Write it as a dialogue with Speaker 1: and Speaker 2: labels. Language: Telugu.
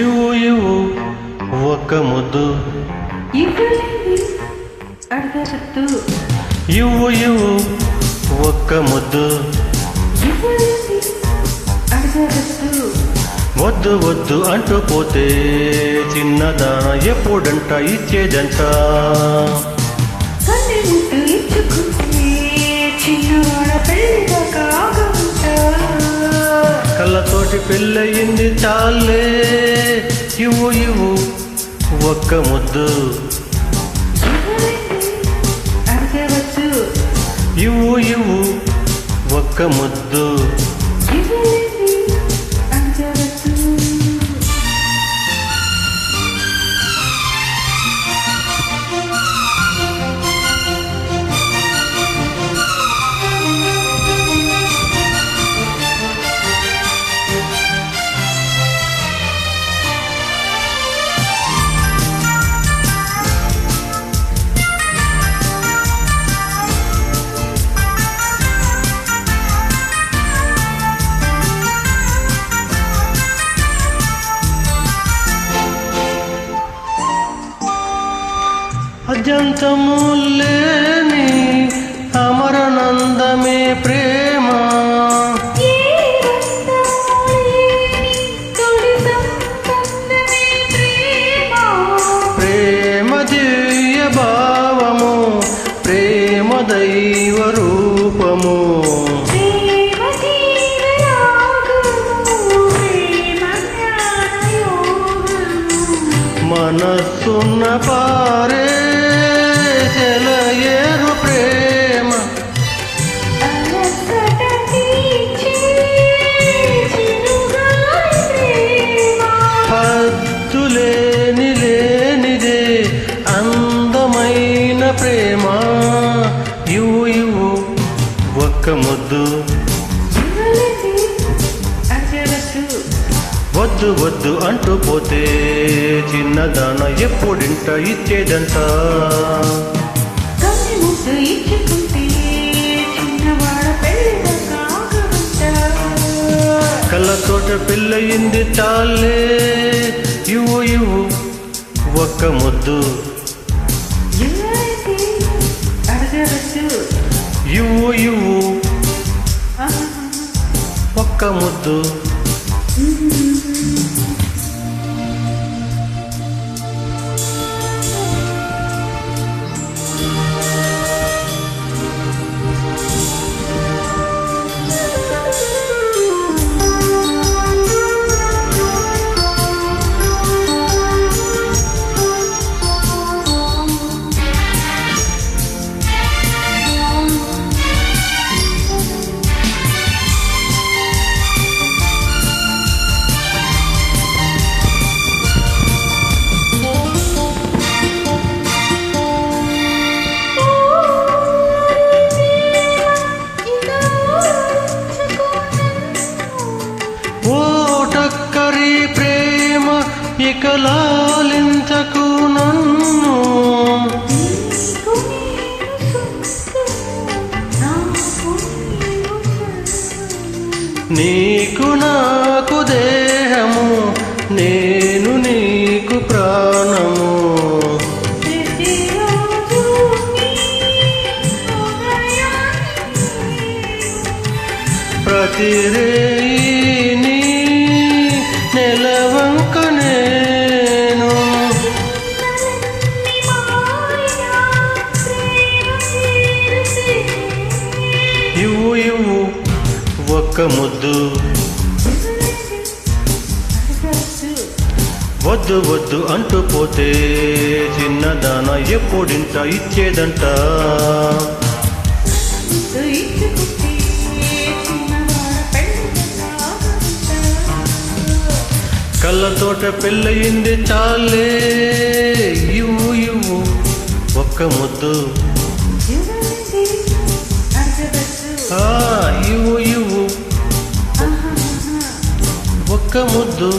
Speaker 1: ఇవ్వు ఇవ్వు. ఒక్క ముద్దు. ఇవ్వు ఇవ్వు. ఒక్క ముద్దు. వద్దు వద్దు అంటూ పోతే చిన్నదాన ఎప్పుడంట ఇచ్చేదంట. కళ్ళతోటి పెళ్ళయింది చాలే. ఇవ్వు ఇవ్వు ఒక్క ముద్దు. ఇవ్వు ఇవ్వు ఒక్క ముద్దు. అత్యంతము లేని అమరనందమే ప్రేమ. మనస్సున్న పారే చెలయేరు ప్రేమ.
Speaker 2: అలసట తీర్చే
Speaker 1: హద్దులేని లేనిదే అందమైన ప్రేమ. ఇవ్వు ఇవ్వు ఒక్క ముద్దు. వద్దు వద్దు అంటూ పోతే చిన్నదాన ఎప్పుడింట ఇచ్చేదంట. కళ్ళతోట పెళ్ళయింది చాలే. ఇవ్వు ఇవ్వు ఒక్క ముద్దు. ఇవ్వు ఇవ్వు. ఒక్క ముద్దు. Mm-hmm. ఓటక్కరి ప్రేమ ఇక లాలించకు నన్ను. నీకు నాకు దేహము నీ ఇవ్వు ఇవ్వు ఒక్క ముద్దు. వద్దు వద్దు అంటూ పోతే చిన్నదాన ఎప్పుడింట ఇచ్చేదంట. కళ్ళతోట పెళ్ళయింది చాలే. ఇవ్వు ఇవ్వు ఒక్క ముద్దు. ఆ ఇవ్వు ఇవ్వు. ఒక్క ముద్దు.